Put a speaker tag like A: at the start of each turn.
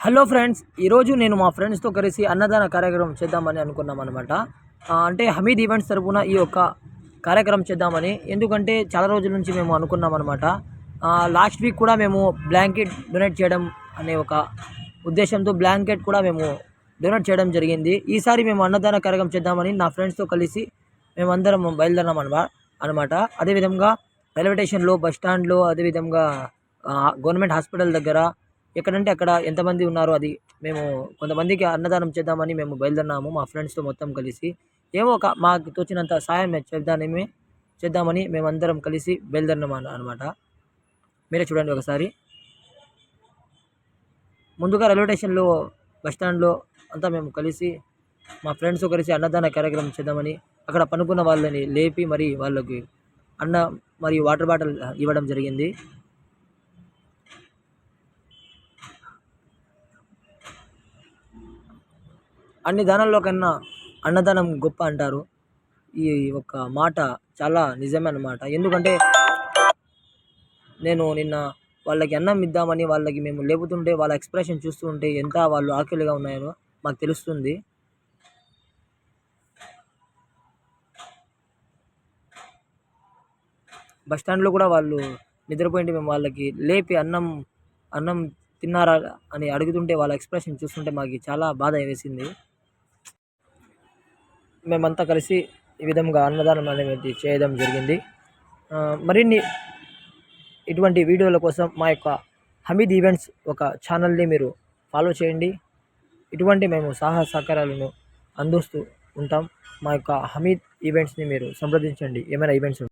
A: Hello friends ఈరోజు నేను మా ఫ్రెండ్స్తో కలిసి అన్నదాన కార్యక్రమం చేద్దామని అనుకున్నాం అనమాట అంటే హమీద్ ఈవెంట్స్ తరఫున ఈ యొక్క కార్యక్రమం చేద్దామని. ఎందుకంటే చాలా రోజుల నుంచి మేము అనుకున్నాం అనమాట లాస్ట్ వీక్ కూడా మేము బ్లాంకెట్ డొనేట్ చేయడం అనే ఒక ఉద్దేశంతో బ్లాంకెట్ కూడా మేము డొనేట్ చేయడం జరిగింది. ఈసారి మేము అన్నదాన కార్యక్రమం చేద్దామని నా ఫ్రెండ్స్తో కలిసి మేమందరం బయలుదేరాం అనమాట అనమాట అదేవిధంగా రైల్వే స్టేషన్లో బస్ స్టాండ్లో అదేవిధంగా గవర్నమెంట్ హాస్పిటల్ దగ్గర ఎక్కడంటే అక్కడ ఎంతమంది ఉన్నారో అది మేము కొంతమందికి అన్నదానం చేద్దామని మేము బయలుదేరినాము మా ఫ్రెండ్స్తో మొత్తం కలిసి. ఏమో ఒక మాకు తోచినంత సాయం మేము చేద్దామని చేద్దామని మేమందరం కలిసి బయలుదేరినాం అనమాట మీరే చూడండి ఒకసారి. ముందుగా రైల్వే స్టేషన్లో బస్ స్టాండ్లో అంతా మేము కలిసి మా ఫ్రెండ్స్ కలిసి అన్నదాన కార్యక్రమం చేద్దామని అక్కడ పనుకున్న వాళ్ళని లేపి మరి వాళ్ళకి అన్న మరియు వాటర్ బాటిల్ ఇవ్వడం జరిగింది. అన్ని దానాల్లో కన్నా అన్నదానం గొప్ప అంటారు. ఈ ఒక్క మాట చాలా నిజమే అన్నమాట ఎందుకంటే నేను నిన్న వాళ్ళకి అన్నం ఇద్దామని వాళ్ళకి మేము లేపుతుంటే వాళ్ళ ఎక్స్ప్రెషన్ చూస్తూ ఉంటే ఎంత వాళ్ళు ఆకలిగా ఉన్నాయో మాకు తెలుస్తుంది. బస్ స్టాండ్లో కూడా వాళ్ళు నిద్రపోయింటే మేము వాళ్ళకి లేపి అన్నం అన్నం తిన్నారా అని అడుగుతుంటే వాళ్ళ ఎక్స్ప్రెషన్ చూస్తుంటే మాకు చాలా బాధ వేసింది. మేమంతా కలిసి ఈ విధంగా అన్నదానం అనేది చేయడం జరిగింది. మరిన్ని ఇటువంటి వీడియోల కోసం మా యొక్క హమీద్ ఈవెంట్స్ ఒక ఛానల్ని మీరు ఫాలో చేయండి. ఇటువంటి మేము సహాయ సహకారాలను అందిస్తూ ఉంటాం. మా యొక్క హమీద్ ఈవెంట్స్ని మీరు సంప్రదించండి. ఏమైనా ఈవెంట్స్